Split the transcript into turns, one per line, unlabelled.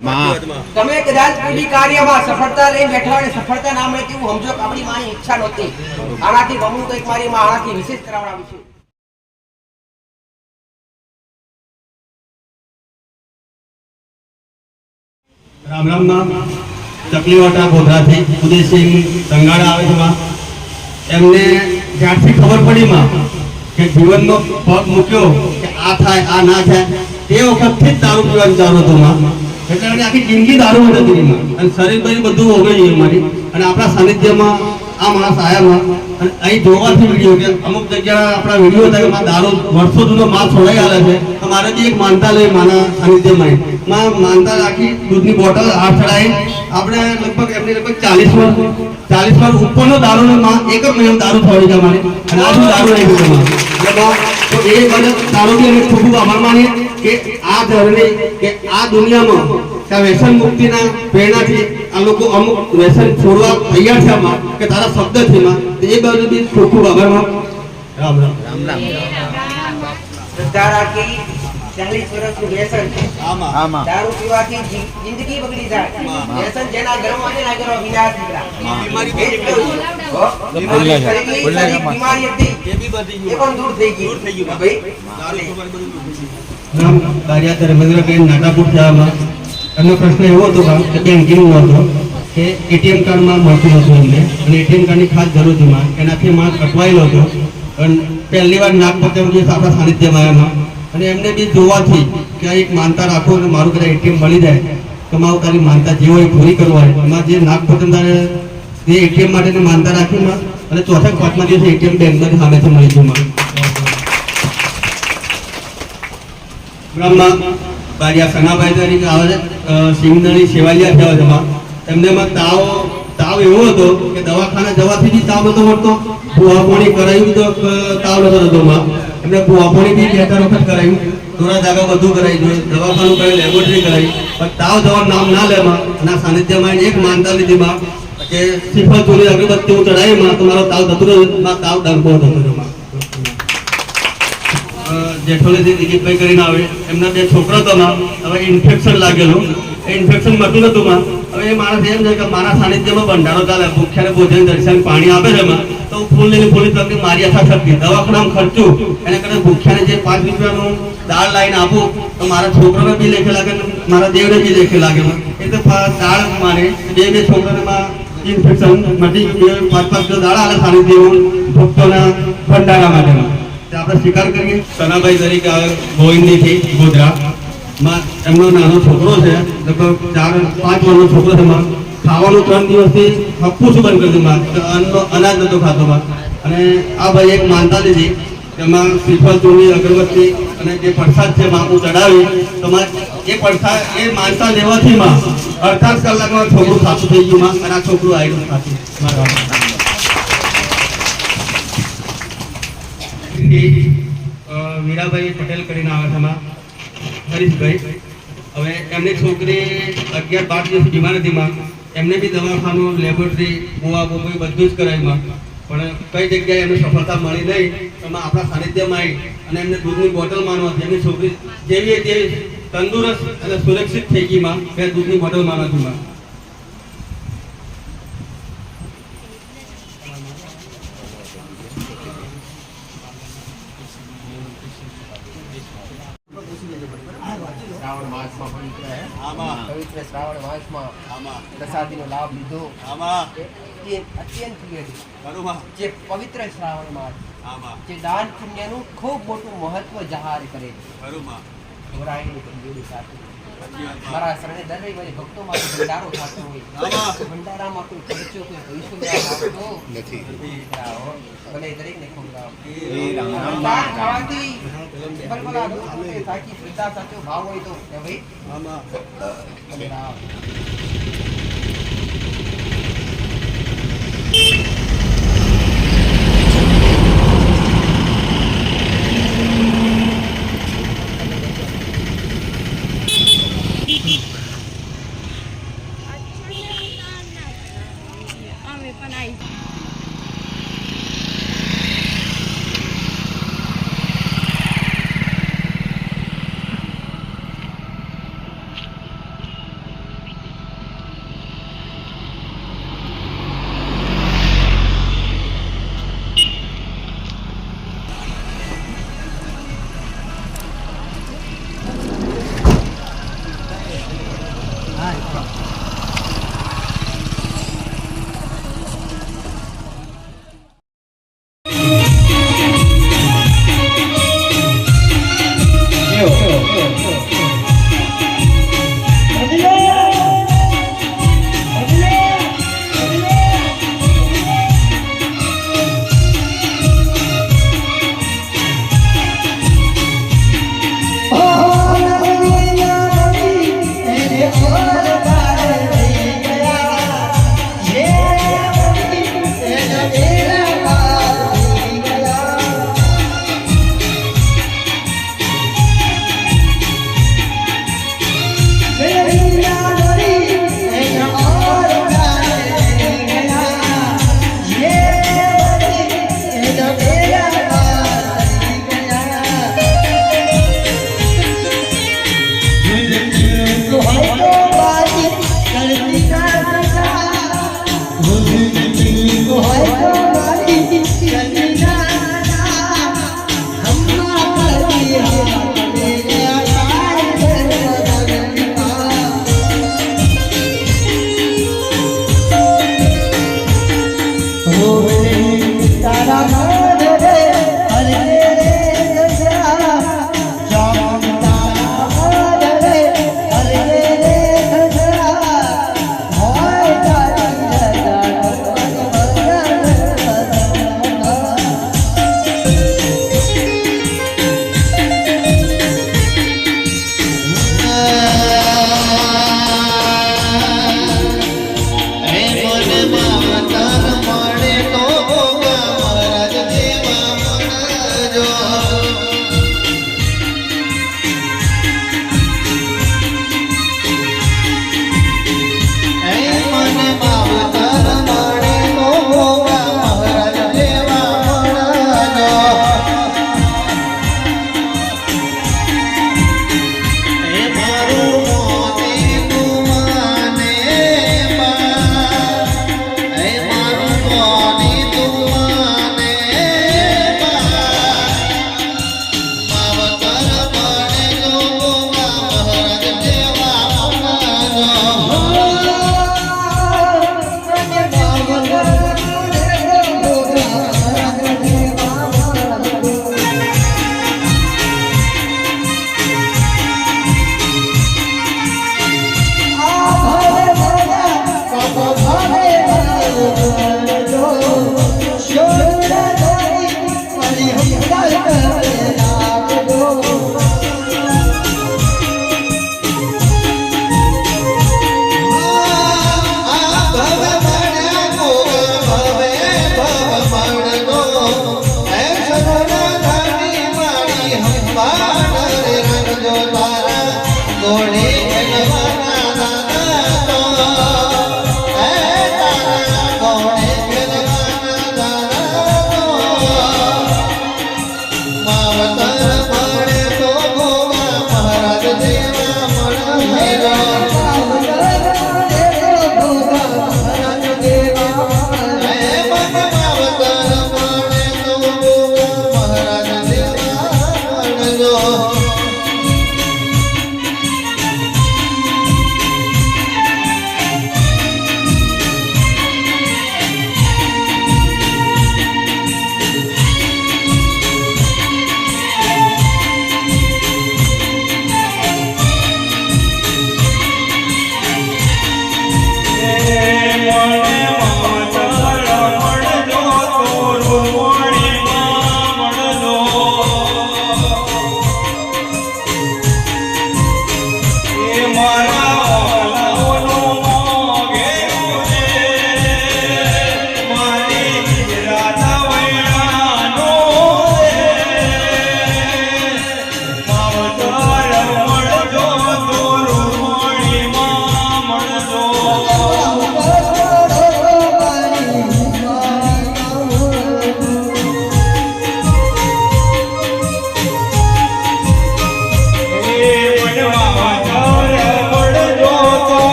તમે કદાચ કોઈ કાર્યમાં સફળતા લઈ બેઠા અને સફળતા ના મળે તેવું સમજો આપણી માની ઈચ્છા નહોતી. આનાથી બમણું કંઈક મારી માં આનાથી વિશેષ કરાવડાવ્યું છે.
રામ રામ નામ ચકલીવાટા ગોધરાથી ઉદયસિંહ સંગાડા આવે છે એમને જ્યારથી ખબર પડી માં કે જીવનનો પગ મૂક્યો કે આ થાય આ ના થાય તે વખતથી જ દારૂ પીવાનું ચાલુ હતું માં. એટલે આખી જિંદગી દારૂ હતી માં અને શરીર બરી બધું ઓગળી ગયું મારી અને આપણા સાનિધ્યમાં આ માણસ અને અહીં જોવાથી વીડિયો કે અમુક જગ્યા આપણા વીડિયો હતા દારૂ વર્ષો જૂનો માલ છોડાઈ આલે છે. તો મારે એક માનતા લઈ માના સાનિધ્યમાં માં માનતા રાખી દૂધની બોટલ હાથ ચડાવી આપણે લગભગ એમની લગભગ ચાલીસ વર્ષ ચાલીસ વર્ષ ઉપરનો દારૂ ને માં એક જ મહિનો દારૂ થવાની છે અમારે. અને આજુ દારૂ નહીં એટલે એ મને દારૂ બી અમે ખૂબ ખૂબ આભાર માનીએ. કે આ ધરણી કે આ દુનિયામાં કે વ્યસન મુક્તિના પ્રેરણાથી આ લોકો અમુક વ્યસન છોડવા તૈયાર છે આમાં કે તારા શબ્દથી માં એ બાજુ બી ખૂબ ખૂબ આભાર રામ રામ.
રામ રામ. ચાલીસ વર્ષનું વ્યસન.
આમાં.
દારૂ પીવાથી જિંદગી બગડી જાય. વ્યસન જેના ઘરમાં ના ઘરમાં વિનાશ
બીમારી
હતી.
એ
પણ દૂર થઈ ગઈ.
દૂર થઈ ગયું.
ભાઈ?
ધર્મેન્દ્રબેન નાટાપુર એમનો પ્રશ્ન એવો હતો કામ કે હતો કે એટીએમ કાર્ડમાં મળતું હતું એમને. અને એટીએમ કાર્ડની ખાસ જરૂર હતી એનાથી માર્ક અટવાયેલો હતો. અને પહેલી વાર નાગપતે આપણા સાનિધ્યમાં આવ્યા અને એમને બી જોવાથી કે એક માનતા રાખો અને મારું કદાચ એટીએમ મળી જાય, તો મારું તારી માનતા જે હોય પૂરી કરવા એમાં જે નાગપતે તારે એ એટીએમ માટેની માનતા રાખી માં અને ચોથા પાંચમા દિવસે એટીએમ બેંકમાંથી સામેથી મળી ગયું માં બારિયા સનાભાઈ આવે છે સિંગનળી સેવાલિયા થયા છે માં એમને માં તાવ તાવ એવો હતો કે દવાખાને જવાથી તાવ નતો મળતો. ભૂવાપોણી કરાયું તો તાવ નતો થતો એમને ભૂવાપોણી બી બે ત્રણ વખત કરાયું. દોરા ધાગા બધું કરાવી જોઈએ દવાખાનું કરાવી લેબોરેટરી કરાવી પણ તાવ જવાનું નામ ના લે અને સાનિધ્યમાં એક માનતા લીધી માં કે શ્રીફળ ચોરી અગરબત્તી હું ચડાવી માં, તો મારો તાવ થતો રહ્યો. તાવ ડંકો થતો રહ્યો માં. દિલીપભાઈ કરીને આવે. એમના બે છોકરા તો હવે ઇન્ફેક્શન લાગેલું. એ ઇન્ફેક્શન મટ્યું નતું માં. હવે એ માણસ એમ છે કે મારા સાનિધ્યમાં ભંડારો ચાલે, ભૂખ્યાને ભોજન દર્શન પાણી આપે છે તો હું ફૂલ લઈને ફૂલી તમને મારી આશા થતી દવાખાનામાં ખર્ચું, એને કરતા ભૂખ્યાને જે પાંચ રૂપિયાનું દાળ લાઈને આપું, તો મારા છોકરાને બી લેખે લાગે મારા દેવને બી લેખે લાગે એટલે દાળ મારે, બે બે છોકરાને ઇન્ફેક્શન, મટી પાંચ પાંચ કિલો દાળ આલે સાનિધ્યમાં, ભક્તોના ભંડારા માટેમાં. આપણે સ્વીકાર કરીએ. સનાભાઈ તરીકે ગોવિંદીથી ગોધરા. એમનો નાનો છોકરો છે લગભગ ચાર પાંચ વર્ષનો છોકરો છે માં. ખાવાનું ત્રણ દિવસથી હપ્પું શું બંધ કરી દીધું માં અનાજ નતો ખાતો માં. અને આ ભાઈ એક માનતા લીધી એમાં શ્રીફળ ચૂની અગરબત્તી અને જે પ્રસાદ છે માં હું ચડાવી તો માં એ પ્રસાદ એ માનતા લેવાથી માં અડતાલીસ કલાકમાં છોકરું ખાતું થઈ ગયું માં. અને આ છોકરું આવ્યું ખાતું. મારા થી, પટેલ કરીને આવે છે એમાં હરીશભાઈ, હવે એમની છોકરી અગિયાર બાર દિવસ બીમાર હતી માં. એમને બી દવાખાનું લેબોરેટરી ગોવા બોબી બધું જ કરાવી માં. પણ કઈ જગ્યાએ એમને સફળતા મળી નહીં, એમાં આપણા સાનિધ્યમાં આવી અને એમને દૂધની બોટલ માનવા એમની છોકરી જેવી તેવી તંદુરસ્ત અને સુરક્ષિત થઈ ગઈ માં બે દૂધની બોટલ માનવાથી માં.
શ્રાવણ માસમાં પવિત્ર હે. પવિત્ર શ્રાવણ માસમાં પ્રસાદીનો લાભ લીધો. આમાં. એ અત્યંત પ્રિય છે. જે પવિત્ર શ્રાવણ માસ જે દાન પુણ્યનું ખૂબ મોટું મહત્વ જાહેર કરે છે. ગૌરાઈની કંજોડી સાથે મારા શરણે દર રવિવારે ભક્તો માટે ભંડારો થતો હોય. ભંડારામાં કોઈ ખર્ચો કોઈ પૈસો આવતો નથી. ભલે દરેકને ખવડાવો. સાચી શ્રદ્ધા સાચો ભાવ હોય તો ભાઈ?